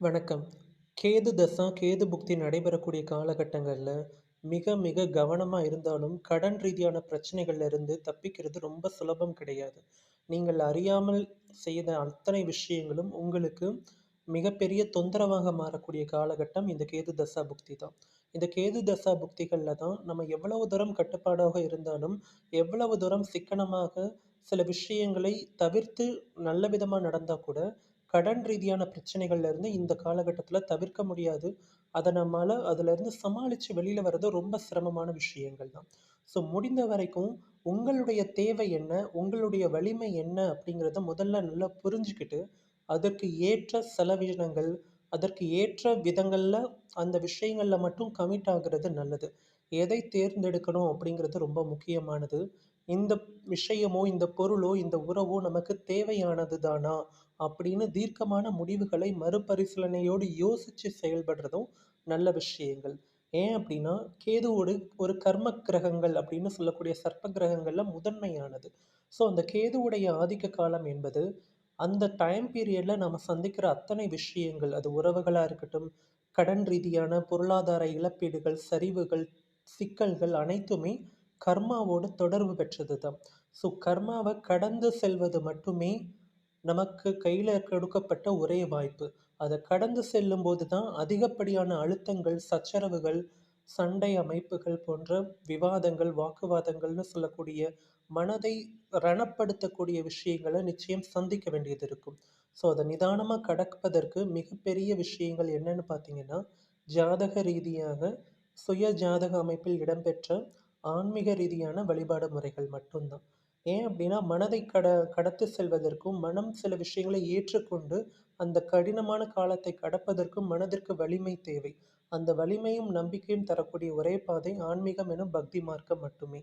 வணக்கம். கேது தசா, கேது புக்தி நடைபெறக்கூடிய காலகட்டங்களில் மிக மிக கவனமாக இருந்தாலும், கடன் ரீதியான பிரச்சனைகள்லேருந்து தப்பிக்கிறது ரொம்ப சுலபம் கிடையாது. நீங்கள் அறியாமல் செய்த அத்தனை விஷயங்களும் உங்களுக்கு மிகப்பெரிய தொந்தரவாக மாறக்கூடிய காலகட்டம் இந்த கேது தசா புக்தி தான். இந்த கேது தசா புக்திகளில் தான் நம்ம எவ்வளவு தூரம் கட்டுப்பாடாக இருந்தாலும், எவ்வளவு தூரம் சிக்கனமாக சில விஷயங்களை தவிர்த்து நல்ல விதமாக நடந்தால் கூட, கடன் ரீதியான பிரச்சனைகள்லேருந்து இந்த காலகட்டத்தில் தவிர்க்க முடியாது. அதை நம்மளால் அதுலேருந்து சமாளித்து வெளியில் வர்றது ரொம்ப சிரமமான விஷயங்கள் தான். ஸோ முடிந்த வரைக்கும் உங்களுடைய தேவை என்ன? உங்களுடைய வலிமை என்ன? அப்படிங்கிறத முதல்ல நல்லா புரிஞ்சுக்கிட்டு, அதற்கு ஏற்ற செலவினங்கள், அதற்கு ஏற்ற விதங்களில் அந்த விஷயங்களில் மட்டும் கமிட் ஆகிறது நல்லது. எதை தேர்ந்தெடுக்கணும் அப்படிங்கிறது ரொம்ப முக்கியமானது. இந்த விஷயமோ, இந்த பொருளோ, இந்த உறவோ நமக்கு தேவையானது தானா? அப்படின்னு தீர்க்கமான முடிவுகளை மறுபரிசீலனையோடு யோசித்து செயல்படுறதும் நல்ல விஷயங்கள். ஏன் அப்படின்னா, கேதுவோடு ஒரு கர்ம கிரகங்கள் அப்படின்னு சொல்லக்கூடிய சர்ப்ப கிரகங்கள்ல முதன்மையானது. ஸோ அந்த கேதுவுடைய ஆதிக்க காலம் என்பது, அந்த டைம் பீரியட்ல நம்ம சந்திக்கிற அத்தனை விஷயங்கள், அது உறவுகளாக இருக்கட்டும், கடன் ரீதியான பொருளாதார இழப்பீடுகள், சரிவுகள், சிக்கல்கள் அனைத்துமே கர்மாவோடு தொடர்பு பெற்றது தான். ஸோ கர்மாவை கடந்து செல்வது மட்டுமே நமக்கு கையில் கொடுக்கப்பட்ட ஒரே வாய்ப்பு. அதை கடந்து செல்லும் போது தான் அதிகப்படியான அழுத்தங்கள், சச்சரவுகள், சண்டை அமைப்புகள் போன்ற விவாதங்கள், வாக்குவாதங்கள்னு சொல்லக்கூடிய மனதை ரணப்படுத்தக்கூடிய விஷயங்களை நிச்சயம் சந்திக்க வேண்டியது இருக்கும். ஸோ அதை நிதானமாக கடப்பதற்கு மிகப்பெரிய விஷயங்கள் என்னன்னு பார்த்தீங்கன்னா, ஜாதக ரீதியாக சுய ஜாதக அமைப்பில் இடம்பெற்ற ஆன்மீக ரீதியான வழிபாடு முறைகள் மட்டும்தான் ஏன் அப்படின்னா, மனதை கட கடத்து செல்வதற்கும், மனம் சில விஷயங்களை ஏற்றுக்கொண்டு, அந்த கடினமான காலத்தை கடப்பதற்கும் மனதிற்கு வலிமை தேவை. அந்த வலிமையும், நம்பிக்கையும் தரக்கூடிய ஒரே பாதை ஆன்மீகம் எனும் பக்தி மார்க்கம் மட்டுமே.